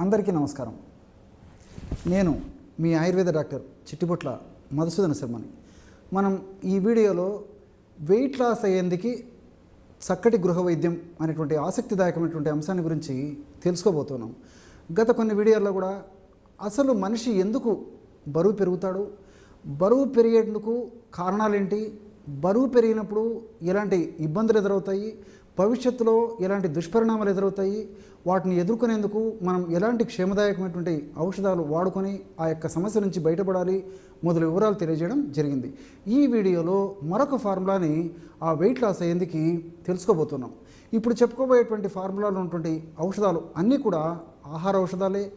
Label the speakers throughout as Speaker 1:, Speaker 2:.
Speaker 1: అందరికీ నమస్కారం. నేను మీ ఆయుర్వేద డాక్టర్ చిట్టిపొట్ల మధుసూదన శర్మని. మనం ఈ వీడియోలో వెయిట్ లాస్ అయ్యేందుకు చక్కటి గృహ వైద్యం అనేటువంటి ఆసక్తిదాయకమైనటువంటి అంశాన్ని గురించి తెలుసుకోబోతున్నాం. గత కొన్ని వీడియోల్లో కూడా అసలు మనిషి ఎందుకు బరువు పెరుగుతాడు? బరువు పెరిగేందుకు కారణాలేంటి? బరువు పెరిగినప్పుడు ఎలాంటి ఇబ్బందులు ఎదురవుతాయి? భవిష్యత్తులో ఎలాంటి దుష్పరిణామాలు ఎదురవుతాయి? వాటిని ఎదుర్కొనేందుకు మనం ఎలాంటి క్షేమదాయకమైనటువంటి ఔషధాలు వాడుకొని ఆ యొక్క సమస్య నుంచి బయటపడాలి మొదలు వివరాలు తెలియజేయడం జరిగింది. ఈ వీడియోలో మరొక ఫార్ములాని ఆ వెయిట్ లాస్ అయ్యేందుకు తెలుసుకోబోతున్నాం. ఇప్పుడు చెప్పుకోబోయేటువంటి ఫార్ములాలో ఉన్నటువంటి ఔషధాలు అన్నీ కూడా ఆహార ఔషధాలే.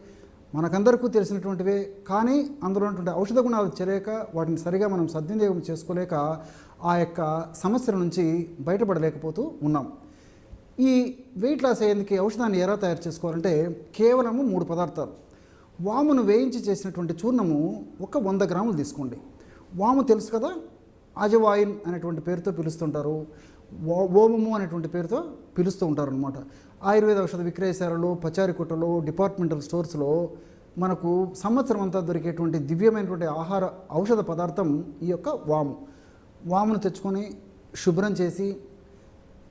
Speaker 1: మనకందరికీ తెలిసినటువంటివే. కానీ అందులో ఉన్నటువంటి ఔషధ గుణాలు తెలియక వాటిని సరిగా మనం సద్వినియోగం చేసుకోలేక ఆ యొక్క సమస్యల నుంచి బయటపడలేకపోతూ ఉన్నాం. ఈ వెయిట్ లాస్ అయ్యేందుకు ఔషధాన్ని ఎలా తయారు చేసుకోవాలంటే కేవలము మూడు పదార్థాలు. వామును వేయించి చేసినటువంటి చూర్ణము ఒక వంద గ్రాములు తీసుకోండి. వాము తెలుసు కదా అజవాయిన్ అనేటువంటి పేరుతో పిలుస్తుంటారు. ఓ- ఓమము అనేటువంటి పేరుతో పిలుస్తూ ఉంటారు అనమాట ఆయుర్వేద ఔషధ విక్రయశాలలో పచారి కొట్టలో డిపార్ట్మెంటల్ స్టోర్స్లో మనకు సంవత్సరం అంతా దొరికేటువంటి దివ్యమైనటువంటి ఆహార ఔషధ పదార్థం ఈ యొక్క వాము. వామును తెచ్చుకొని శుభ్రం చేసి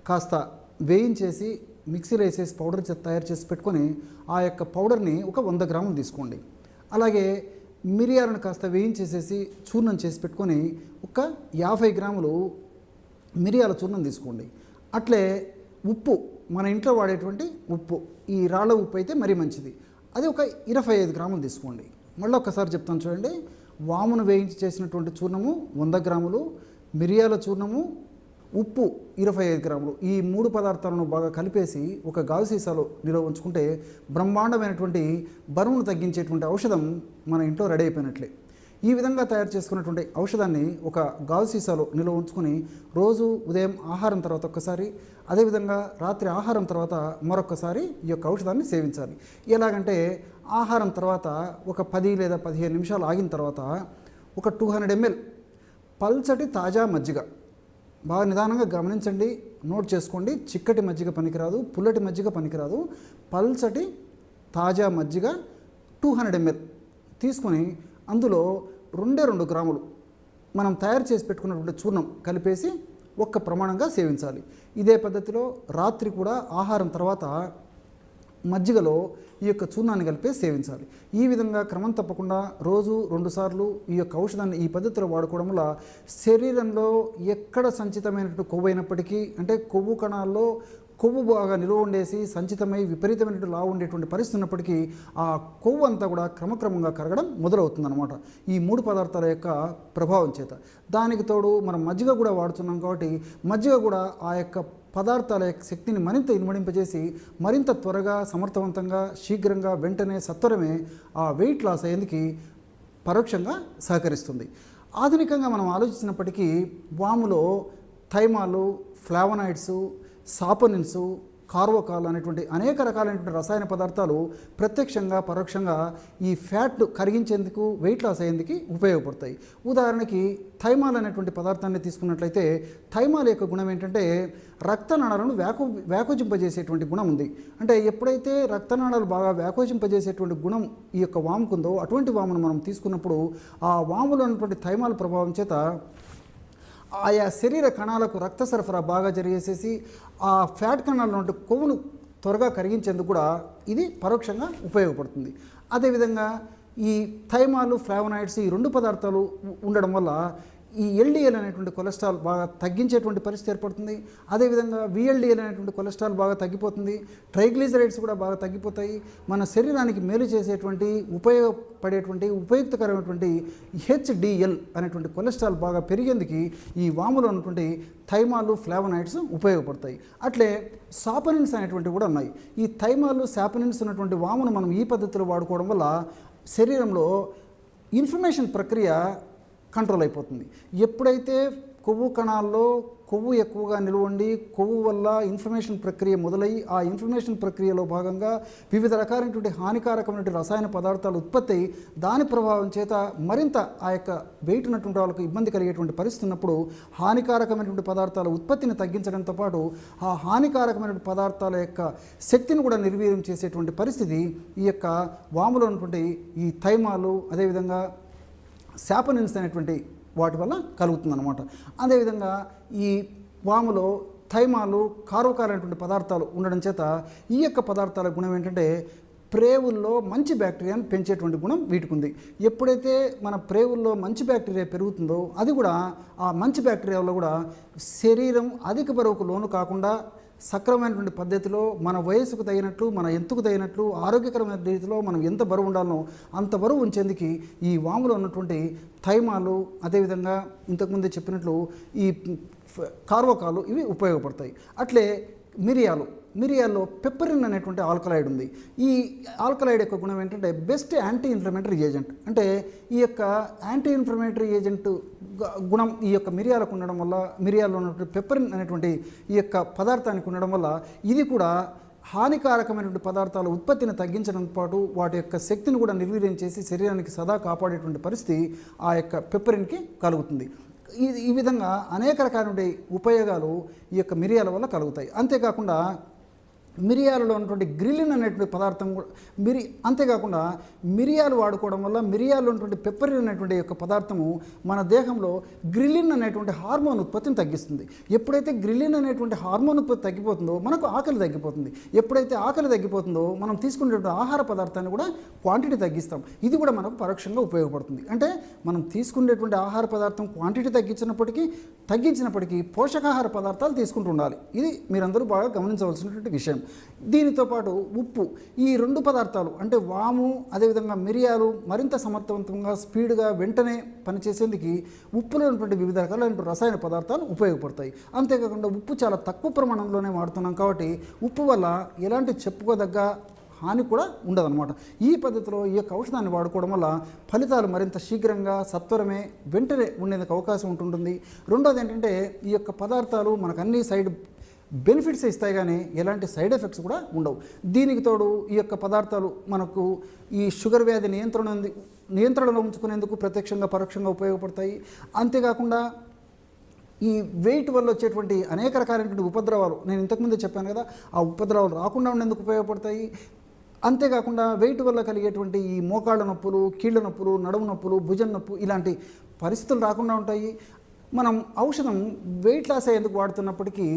Speaker 1: కాస్త వేయించేసి మిక్సీలో వేసేసి పౌడర్ తయారు చేసి పెట్టుకొని ఆ యొక్క పౌడర్ని ఒక వంద గ్రాములు తీసుకోండి. అలాగే మిరియాలను కాస్త వేయించేసేసి చూర్ణం చేసి పెట్టుకొని ఒక యాభై గ్రాములు మిరియాల చూర్ణం తీసుకోండి. అట్లే ఉప్పు మన ఇంట్లో వాడేటువంటి ఉప్పు ఈ రాళ్ళ ఉప్పు అయితే మరీ మంచిది. అది ఒక ఇరవై ఐదు గ్రాములు తీసుకోండి. మళ్ళీ ఒకసారి చెప్తాను చూడండి. వామును వేయించి చేసినటువంటి చూర్ణము వంద గ్రాములు మిరియాల చూర్ణము ఉప్పు ఇరవై ఐదు గ్రాములు. ఈ మూడు పదార్థాలను బాగా కలిపేసి ఒక గాజు సీసాలో నిల్వ ఉంచుకుంటే బ్రహ్మాండమైనటువంటి బరువును తగ్గించేటువంటి ఔషధం మన ఇంట్లో రెడీ అయిపోయినట్లే. ఈ విధంగా తయారు చేసుకున్నటువంటి ఔషధాన్ని ఒక గాజు సీసాలో నిల్వ ఉంచుకొని రోజు ఉదయం ఆహారం తర్వాత ఒక్కసారి అదేవిధంగా రాత్రి ఆహారం తర్వాత మరొకసారి ఈ యొక్క ఔషధాన్ని సేవించాలి. ఎలాగంటే ఆహారం తర్వాత ఒక పది లేదా పదిహేను నిమిషాలు ఆగిన తర్వాత ఒక టూ హండ్రెడ్ ఎంఎల్ పల్చటి తాజా మజ్జిగ బాగా నిదానంగా గమనించండి నోట్ చేసుకోండి. చిక్కటి మజ్జిగ పనికిరాదు పుల్లటి మజ్జిగ పనికిరాదు. పల్చటి తాజా మజ్జిగ టూ హండ్రెడ్ ఎంఎల్ తీసుకొని అందులో రెండే రెండు గ్రాములు మనం తయారు చేసి పెట్టుకున్నటువంటి చూర్ణం కలిపేసి ఒక్క ప్రమాణంగా సేవించాలి. ఇదే పద్ధతిలో రాత్రి కూడా ఆహారం తర్వాత మజ్జిగలో ఈ యొక్క చూర్ణాన్ని కలిపే సేవించాలి. ఈ విధంగా క్రమం తప్పకుండా రోజు రెండుసార్లు ఈ యొక్క ఔషధాన్ని ఈ పద్ధతిలో వాడుకోవడం వల్ల శరీరంలో ఎక్కడ సంచితమైనటువంటి కొవ్వు అయినప్పటికీ అంటే కొవ్వు కణాల్లో కొవ్వు బాగా నిలువ ఉండేసి సంచితమై విపరీతమైనటువంటి లావు ఉండేటువంటి పరిస్థితి ఉన్నప్పటికీ ఆ కొవ్వు అంతా కూడా క్రమక్రమంగా కరగడం మొదలవుతుందన్నమాట. ఈ మూడు పదార్థాల యొక్క ప్రభావం చేత. దానికి తోడు మనం మజ్జిగ కూడా వాడుతున్నాం కాబట్టి మజ్జిగ కూడా ఆ యొక్క పదార్థాల యొక్క శక్తిని మరింత ఇనుమడింపజేసి మరింత త్వరగా సమర్థవంతంగా శీఘ్రంగా వెంటనే సత్వరమే ఆ వెయిట్ లాస్ అయ్యేందుకు పరోక్షంగా సహకరిస్తుంది. ఆధునికంగా మనం ఆలోచించినప్పటికీ వాములో థైమాలు ఫ్లావనాయిడ్స్ సాపనిన్స్ కార్వోకాల్ అనేటువంటి అనేక రకాలైనటువంటి రసాయన పదార్థాలు ప్రత్యక్షంగా పరోక్షంగా ఈ ఫ్యాట్ కరిగించేందుకు వెయిట్ లాస్ అయ్యేందుకు ఉపయోగపడతాయి. ఉదాహరణకి థైమాల్ అనేటువంటి పదార్థాన్ని తీసుకున్నట్లయితే థైమాల్ యొక్క గుణం ఏంటంటే రక్తనాళాలను వ్యాకు వ్యాకోజింపజేసేటువంటి గుణం ఉంది. అంటే ఎప్పుడైతే రక్తనాళాలు బాగా వ్యాకోజింపజేసేటువంటి గుణం ఈ యొక్క వాముకుందో అటువంటి వామును మనం తీసుకున్నప్పుడు ఆ వాములో ఉన్నటువంటి థైమాల్ ప్రభావం చేత ఆయా శరీర కణాలకు రక్త సరఫరా బాగా జరిగేసేసి ఆ ఫ్యాట్ కణాల నుండి కొవ్వును త్వరగా కరిగించేందుకు కూడా ఇది పరోక్షంగా ఉపయోగపడుతుంది. అదేవిధంగా ఈ థైమాలు ఫ్లావనాయిడ్స్ ఈ రెండు పదార్థాలు ఉండడం వల్ల ఈ ఎల్డిఎల్ అనేటువంటి కొలెస్ట్రాల్ బాగా తగ్గించేటువంటి పరిస్థితి ఏర్పడుతుంది. అదేవిధంగా విఎల్డిఎల్ అనేటువంటి కొలెస్ట్రాల్ బాగా తగ్గిపోతుంది. ట్రైగ్లిజరైడ్స్ కూడా బాగా తగ్గిపోతాయి. మన శరీరానికి మేలు చేసేటువంటి ఉపయోగపడేటువంటి ఉపయుక్తకరమైనటువంటి హెచ్డిఎల్ అనేటువంటి కొలెస్ట్రాల్ బాగా పెరిగేందుకు ఈ వాములో ఉన్నటువంటి థైమాలు ఫ్లావనాయిడ్స్ ఉపయోగపడతాయి. అట్లే సాపనిన్స్ అనేటువంటివి కూడా ఉన్నాయి. ఈ థైమాలు సాపనిన్స్ ఉన్నటువంటి వామును మనం ఈ పద్ధతిలో వాడుకోవడం వల్ల శరీరంలో ఇన్ఫర్మేషన్ ప్రక్రియ కంట్రోల్ అయిపోతుంది. ఎప్పుడైతే కొవ్వు కణాల్లో కొవ్వు ఎక్కువగా నిలవండి కొవ్వు వల్ల ఇన్ఫర్మేషన్ ప్రక్రియ మొదలై ఆ ఇన్ఫర్మేషన్ ప్రక్రియలో భాగంగా వివిధ రకాలైనటువంటి హానికారకమైనటువంటి రసాయన పదార్థాలు ఉత్పత్తి అయి దాని ప్రభావం చేత మరింత ఆ యొక్క వెయిట్ ఉన్నటువంటి వాళ్ళకు ఇబ్బంది కలిగేటువంటి పరిస్థితి ఉన్నప్పుడు హానికారకమైనటువంటి పదార్థాల ఉత్పత్తిని తగ్గించడంతో పాటు ఆ హానికారకమైనటువంటి పదార్థాల యొక్క శక్తిని కూడా నిర్వీర్యం చేసేటువంటి పరిస్థితి ఈ యొక్క వాములో ఉన్నటువంటి ఈ థైమాలు అదేవిధంగా శాపనిన్స్ అనేటువంటి వాటి వల్ల కలుగుతుందన్నమాట. అదేవిధంగా ఈ వాములో థైమాలు కారుకాలైనటువంటి పదార్థాలు ఉండడం చేత ఈ యొక్క పదార్థాల గుణం ఏంటంటే ప్రేవుల్లో మంచి బ్యాక్టీరియాను పెంచేటువంటి గుణం వీటికి ఉంది ఎప్పుడైతే మన ప్రేవుల్లో మంచి బ్యాక్టీరియా పెరుగుతుందో అది కూడా ఆ మంచి బ్యాక్టీరియా వల్ల కూడా శరీరం అధిక బరువుకు లోను కాకుండా సక్రమైనటువంటి పద్ధతిలో మన వయసుకు తగినట్లు మన ఎంతుకు తగినట్లు ఆరోగ్యకరమైన రీతిలో మనం ఎంత బరువు ఉండాలనో అంత బరువు ఉంచేందుకు ఈ వాములో ఉన్నటువంటి థైమాలు అదేవిధంగా ఇంతకుముందే చెప్పినట్లు ఈ ఫ- కార్వకాలు ఇవి ఉపయోగపడతాయి. అట్లే మిరియాలు. మిరియాల్లో పెప్పరిన్ అనేటువంటి ఆల్కలైడ్ ఉంది. ఈ ఆల్కలైడ్ యొక్క గుణం ఏంటంటే బెస్ట్ యాంటీ ఇన్ఫ్లమేటరీ ఏజెంట్. అంటే ఈ యొక్క యాంటీ ఇన్ఫ్లమేటరీ ఏజెంట్ గుణం ఈ యొక్క మిరియాలకు ఉండడం వల్ల మిరియాల్లో ఉన్నటువంటి పెప్పరిన్ అనేటువంటి ఈ యొక్క పదార్థానికి ఉండడం వల్ల ఇది కూడా హానికారకమైనటువంటి పదార్థాల ఉత్పత్తిని తగ్గించడం పాటు వాటి యొక్క శక్తిని కూడా నిర్వీర్యం చేసి శరీరానికి సదా కాపాడేటువంటి పరిస్థితి ఆ యొక్క పెప్పరిన్కి కలుగుతుంది. ఈ ఈ విధంగా అనేక రకాలైన ఉపయోగాలు ఈ యొక్క మిరియాల వల్ల కలుగుతాయి. అంతేకాకుండా మిరియాలలో ఉన్నటువంటి గ్రిలిన్ అనేటువంటి పదార్థం కూడా మిరి అంతేకాకుండా మిరియాలు వాడుకోవడం వల్ల మిరియాలు ఉన్నటువంటి పెప్పరిన్ అనేటువంటి యొక్క పదార్థము మన దేహంలో గ్రిలిన్ అనేటువంటి హార్మోన్ ఉత్పత్తిని తగ్గిస్తుంది. ఎప్పుడైతే గ్రిలిన్ అనేటువంటి హార్మోన్ ఉత్పత్తి తగ్గిపోతుందో మనకు ఆకలి తగ్గిపోతుంది. ఎప్పుడైతే ఆకలి తగ్గిపోతుందో మనం తీసుకునేటువంటి ఆహార పదార్థాన్ని కూడా క్వాంటిటీ తగ్గిస్తాం. ఇది కూడా మనకు పరోక్షంగా ఉపయోగపడుతుంది. అంటే మనం తీసుకునేటువంటి ఆహార పదార్థం క్వాంటిటీ తగ్గించినప్పటికీ తగ్గించినప్పటికీ పోషకాహార పదార్థాలు తీసుకుంటూ ఉండాలి. ఇది మీరందరూ బాగా గమనించవలసినటువంటి విషయం. దీనితో పాటు ఉప్పు ఈ రెండు పదార్థాలు అంటే వాము అదేవిధంగా మిరియాలు మరింత సమర్థవంతంగా స్పీడ్గా వెంటనే పనిచేసేందుకు ఉప్పులో ఉన్నటువంటి వివిధ రకాలైన రసాయన పదార్థాలు ఉపయోగపడతాయి. అంతేకాకుండా ఉప్పు చాలా తక్కువ ప్రమాణంలోనే వాడుతున్నాం కాబట్టి ఉప్పు వల్ల ఎలాంటి చెప్పుకోదగ్గ హాని కూడా ఉండదన్నమాట. ఈ పద్ధతిలో ఈ యొక్క ఔషధాన్ని వాడుకోవడం వల్ల ఫలితాలు మరింత శీఘ్రంగా సత్వరమే వెంటనే ఉండేందుకు అవకాశం ఉంటుంటుంది. రెండోది ఏంటంటే ఈ యొక్క పదార్థాలు మనకు అన్ని సైడ్ బెనిఫిట్స్ ఇస్తాయి కానీ ఎలాంటి సైడ్ ఎఫెక్ట్స్ కూడా ఉండవు. దీనికి తోడు ఈ యొక్క పదార్థాలు మనకు ఈ షుగర్ వ్యాధి నియంత్రణ నియంత్రణలో ఉంచుకునేందుకు ప్రత్యక్షంగా పరోక్షంగా ఉపయోగపడతాయి. అంతేకాకుండా ఈ వెయిట్ వల్ల వచ్చేటువంటి అనేక రకాలైనటువంటి ఉపద్రవాలు నేను ఇంతకుముందే చెప్పాను కదా ఆ ఉపద్రవాలు రాకుండా ఉండేందుకు ఉపయోగపడతాయి. అంతేకాకుండా వెయిట్ వల్ల కలిగేటువంటి ఈ మోకాళ్ళ నొప్పులు కీళ్ళ నొప్పులు నడుము నొప్పులు భుజం నొప్పు ఇలాంటి పరిస్థితులు రాకుండా ఉంటాయి. మనం ఔషధం వెయిట్ లాస్ అయ్యేందుకు వాడుతున్నప్పటికీ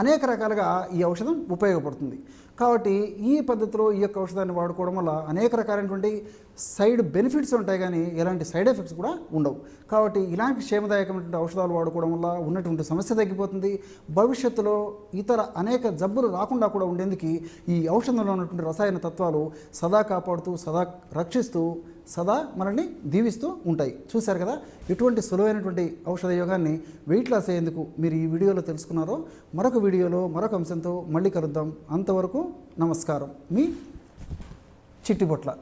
Speaker 1: అనేక రకాలుగా ఈ ఔషధం ఉపయోగపడుతుంది. కాబట్టి ఈ పద్ధతిలో ఈ యొక్క ఔషధాన్ని వాడుకోవడం వల్ల అనేక రకాలైనటువంటి సైడ్ బెనిఫిట్స్ ఉంటాయి కానీ ఎలాంటి సైడ్ ఎఫెక్ట్స్ కూడా ఉండవు. కాబట్టి ఇలాంటి క్షేమదాయకమైనటువంటి ఔషధాలు వాడుకోవడం వల్ల ఉన్నటువంటి సమస్య తగ్గిపోతుంది. భవిష్యత్తులో ఇతర అనేక జబ్బులు రాకుండా కూడా ఉండేందుకు ఈ ఔషధంలో ఉన్నటువంటి రసాయన తత్వాలు సదా కాపాడుతూ సదా రక్షిస్తూ సదా మనల్ని దీవిస్తూ ఉంటాయి. చూశారు కదా? ఎటువంటి సులువైనటువంటి ఔషధ యోగాన్ని వెయిట్ లాస్ అయ్యేందుకు మీరు ఈ వీడియోలో తెలుసుకున్నారో మరొక వీడియోలో మరొక అంశంతో మళ్ళీ కలుద్దాం. అంతవరకు నమస్కారం. మీ చిట్టిబొట్ల.